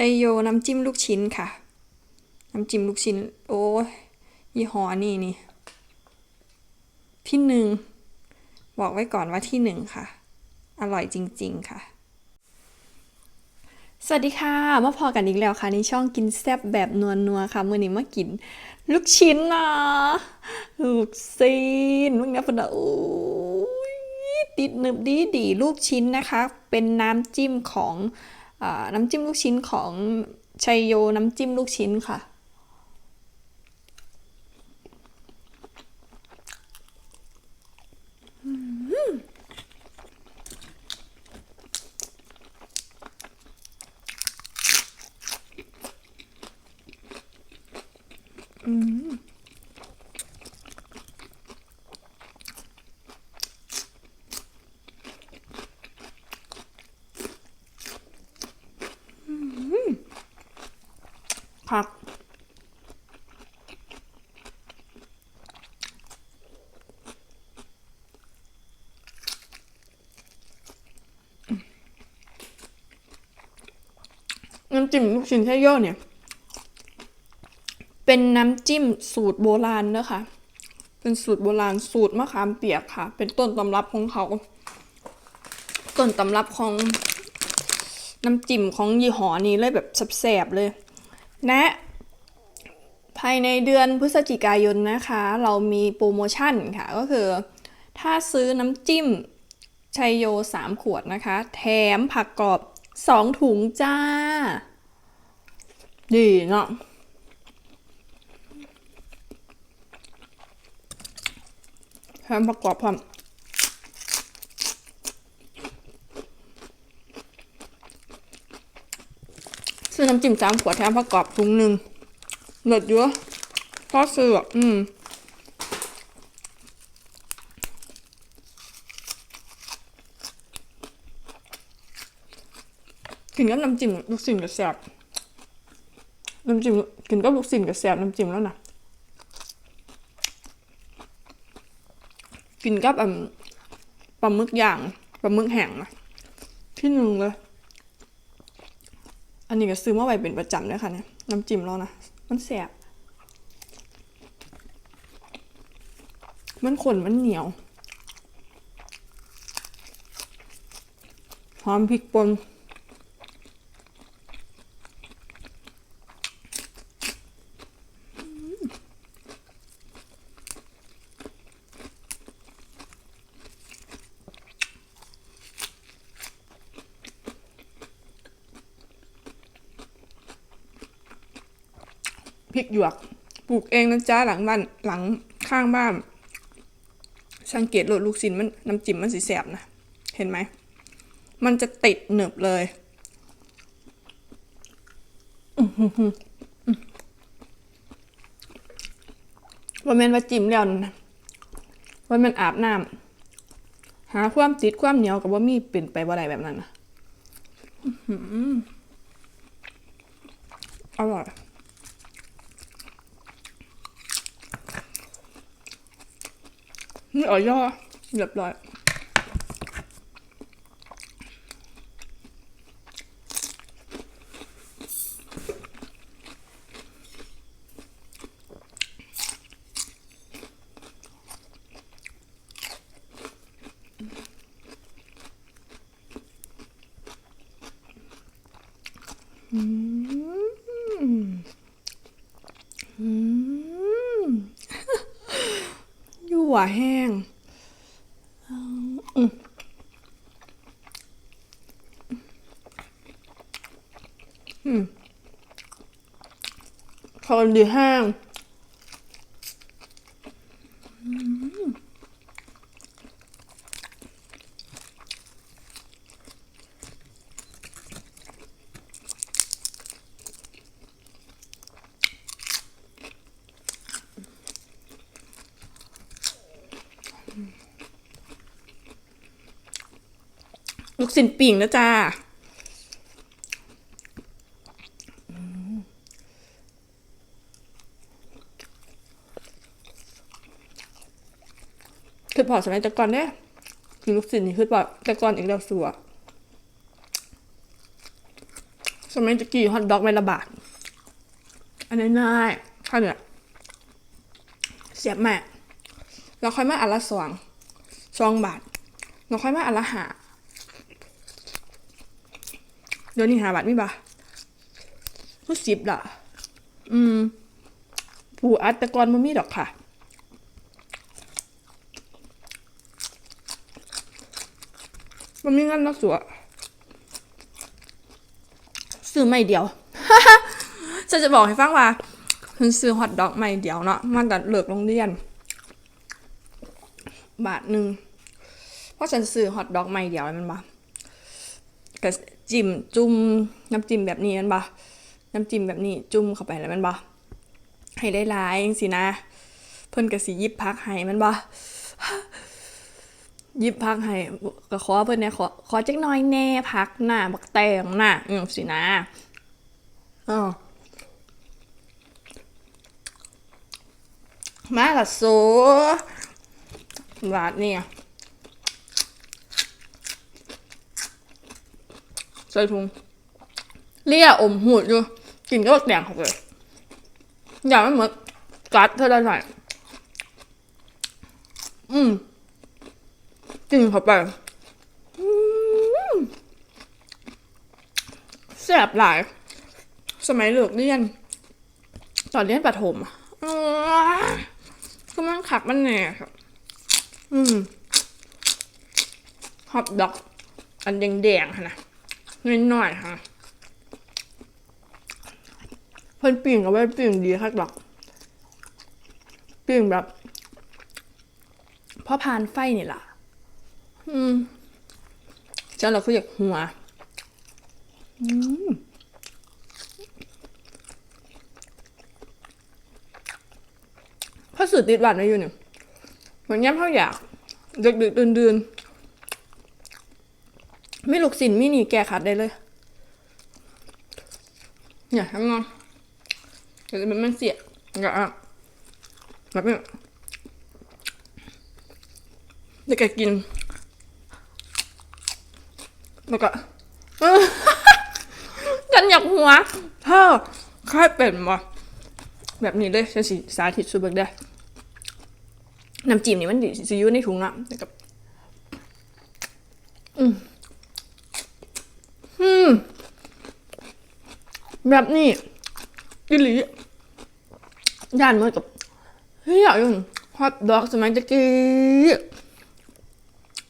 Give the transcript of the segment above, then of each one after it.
ชัยโยน้ำจิ้มลูกชิ้นค่ะ น้ำจิ้มลูกชิ้น โอ้ยยี่ห้อนี่นี่ ที่หนึ่ง บอกไว้ก่อนว่าที่หนึ่งค่ะ อร่อยจริง ๆ ค่ะ สวัสดีค่ะมาพอกันอีกแล้วค่ะ ในช่องกินแซ่บแบบนัวค่ะ มื่อนี้มากิน ลูกชิ้นนะลูกซีนมึงนะพนนะโอ้ติดหนึบดีดีลูกชิ้นนะคะ เป็นน้ำจิ้มของ น้ำจิ้มลูกชิ้นของชัยโยน้ำจิ้มลูกชิ้นค่ะ ผัก น้ำจิ้มลูกชิ้นแค่ย่อเนี่ย เป็นน้ำจิ้มสูตรโบราณนะคะ เป็นสูตรโบราณสูตรมะขามเปียกค่ะ เป็นต้นตำรับของเขา ต้นตำรับของน้ำจิ้มของยี่ห้อนี้เลยแบบแสบๆเลย และภายในเดือนพฤศจิกายนนะคะ เรามีโปรโมชั่นค่ะ ก็คือถ้าซื้อน้ำจิ้มชัยโย 3 ขวดนะคะ แถมผักกรอบ 2 ถุงจ้า ดีเนาะแถมผักกรอบพร้อม ซื้อน้ำจิ้มสามขวดแถมประกอบถุงหนึ่งเลิศเยอะพอซื้ออะอืมกินกับน้ำจิ้มลูกชิ้นกับแซ่บน้ำจิ้มกินกับลูกชิ้นกับแซ่บน้ำจิ้มแล้วนะกินกับอ่ปลาหมึกย่างปลาหมึกแห้งนะที่หนึ่งเลย อันนี้ก็ซื้อมาไว้เป็นประจำเลยค่ะเนี่ยน้ำจิ้มเรานะมันแสบมันขนมันเหนียวหอมพริกป่น พริกหยวก ปลูกเองนะจ๊ะหลังบ้านหลังข้างบ้าน สังเกตโหลดลูกชิ้นมันน้ำจิ้มมันสีแสบนะ เห็นไหม มันจะติดหนึบเลยว่าแม่นว่าจิ้มแล้วนะว่าแมันอาบน้ำหาความติดความเหนียวกับว่ามีเป็นไปบ่ได้แบบนั้นนะอร่อย นี่อ๋อย่อเรียบร้อยอืมอืม ยั่ว แห้งอืมพอดีแห้ง ลูกสินปิ่งนะจ้าคือพอสมัยแต่ก่อนเนี่ยกินลูกสินนี่คือพอแต่ก่อนอีกแล้วสัวสมัยตะกี้ฮอทดอกไม่ละบาทอันนี้ง่ายข้าวเหนียวเสียบแม่เราค่อยมาอันละสองสองบาทเราค่อยมาอันละหา เดี๋ยวนี้หาบาทมีบ่ก็สิบละอืม ผู้อัดตะกอนมันมีดอกค่ะ มันมีเงินนักสัวซื้อไม่เดียวจะจะบอกให้ฟังว่าเพิ่นซื้อฮอทดอกไม่เดียวเนาะมันก็เลิกโรงเรียน บาทหนึ่งเพราะฉันซื้อฮอทดอกไม่เดียวมันบ่กับ จิ้มจุ่มน้ำจิ้มแบบนี้มันบ่น้ำจิ้มแบบนี้จุ่มเข้าไปแล้วมันบ่ให้ได้หลายจังสินะ เพิ่นก็สิยิบพักให้มันบ่ยิบพักให้ก็ขอเพิ่นเนี่ยขอขอจักหน่อยแน่พักหน้าบักแตงหน้าอืมสินะอ๋อมาละโซบาทเนี่ย ใส่ถุงเลี่ยอมหูดอยู่กลิ่นก็บักแดงเขาเลยอย่างไม่เหมือนกัดเท่าไหร่อืมกินเข้าไปแซ่บหลาย สมัยเลิกเรียน ตอนเรียนประถมก็มันขักมันแน่ครับ อืมฮอตดอก อันแดงๆค่ะ นะน้อยๆค่ะเพิ่นปิ่งเอาไว้ปิ่งดีค่ะดอกปิ่งแบบพ่อพานไฟนี่ล่ะ อืมเจ้าเราคืออยากหัว อืมพระสุดติดหวานไว้อยู่เนี่ยเหมือนย่ำเขาอยากดึกดึกดื่นดื่นๆ ไม่ลูกสินไม่หนีแก้ขัดได้เลยเนี่ยทั้งนอนเดี๋ยวมันมันเสียอย่าอะแบบนี้เด็กกิน แล้วก็ฉันอยากหัวเธอค่ายเป็นบ่แบบนี้เลยฉันสิสาธิตสูตรเบิกได้น้ำจิ้มนี่มันสิอยู่ในถุงอะแล้วกับอืม อืม แบบนี้กิลีย่านมือนกับเฮ้ยอย่งฮอตดอกสมัยตะกี้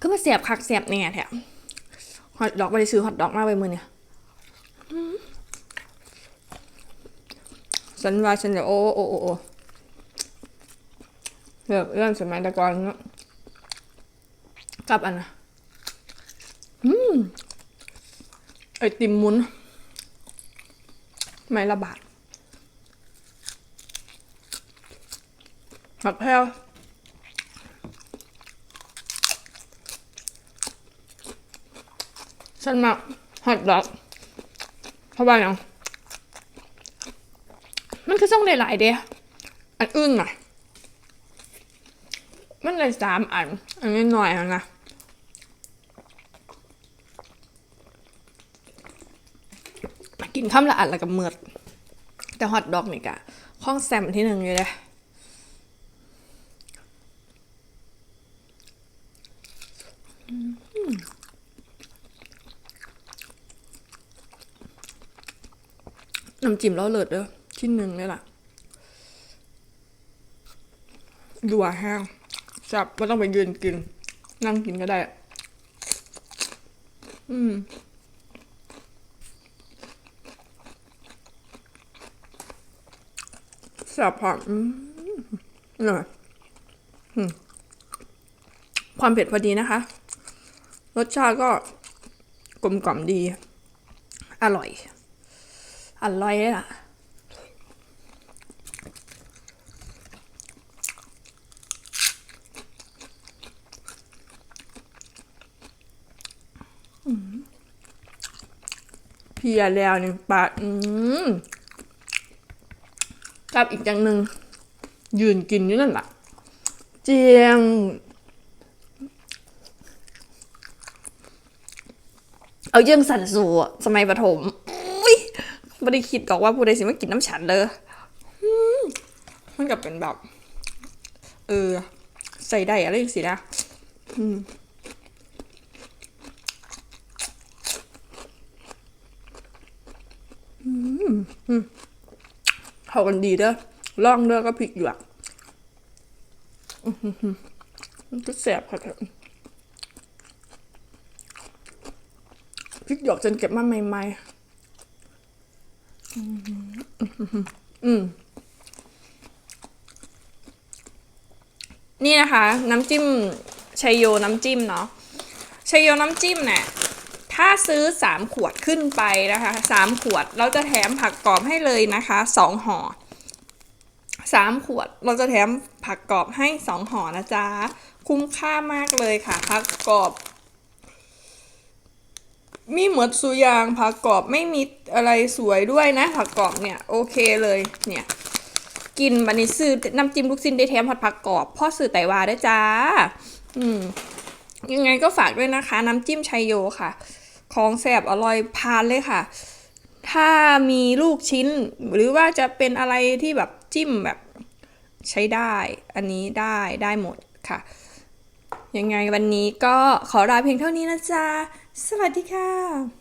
ก็มาเสียบคักเสียบแน่แถมฮอตดอกไปซื้อฮอตดอกมาไปมือเนี่ยฉันว่าฉันจะโอ้โอ้โอ้โอ้แบบเรื่องสมัยตะกอนเนาะกับอันนะอืม ไอติมมุนไม่ละบาทผักแพรวฉันมาฮอตดอกเพราะว่าอย่างมันคือต้องหลายๆเด้อันอื่นน่ะมันเลยสามอัน อันนี้หน่อยนะ กินข้ามละอันละกับเมือด แต่ฮอตดอกนี่กะข้องแซมที่หนึ่งอยู่เลยน้ำจิ้มแล้วเลิศเด้อที่หนึ่งเลยล่ะดัวแห้งจับไม่ต้องไปยืนกิน นั่งกินก็ได้ อืม แซ่บพออืมอร่อยความเผ็ดพอดีนะคะ รสชาติก็กลมกล่อมดี อร่อย อร่อยเลยล่ะเพียแล้วนี่ยปาดอืม กับอีกอย่างหนึ่งยืนกินอยู่นั่นแหละเจียง เอาเยื่องสันสูสมัยประถมอุ๊ยไม่ได้คิดหรอกว่าผู้ใดสิมากินน้ำฉันเลยมันก็เป็นแบบ เออ ใส่ได้อะไรอย่างสินะอืมอืมอืม เข้ากันดีเด้อลองเด้อก็พริกหยวกมันก็แสบค่ะพริกหยวกจนเก็บมาใหม่ๆอืมนี่นะคะ น้ำจิ้มชัยโยน้ำจิ้มเนาะชัยโยน้ำจิ้มเนี่ย ถ้าซื้อ 3 ขวดขึ้นไปนะคะ 3 ขวดเราจะแถมผักกรอบให้เลยนะคะ 2ห่อ3 ขวดเราจะแถมผักกรอบให้ 2ห่อนะจ๊ะ คุ้มค่ามากเลยค่ะ ผักกรอบ มีหมดสุยางผักกรอบไม่มีอะไรสวยด้วยนะ ผักกรอบเนี่ยโอเคเลยเนี่ยกินบันนี้ซื้อน้ำจิ้มลูกชิ้นได้แถมผัดผักกรอบพ่อสื่อไต้หวาได้จ้า อืมยังไงก็ฝากด้วยนะคะ น้ำจิ้มชัยโยค่ะ ของแสบอร่อยพานเลยค่ะ ถ้ามีลูกชิ้น หรือว่าจะเป็นอะไรที่แบบจิ้มแบบใช้ได้ อันนี้ได้ได้หมดค่ะ ยังไงวันนี้ก็ขอลาเพียงเท่านี้นะจ๊ะ สวัสดีค่ะ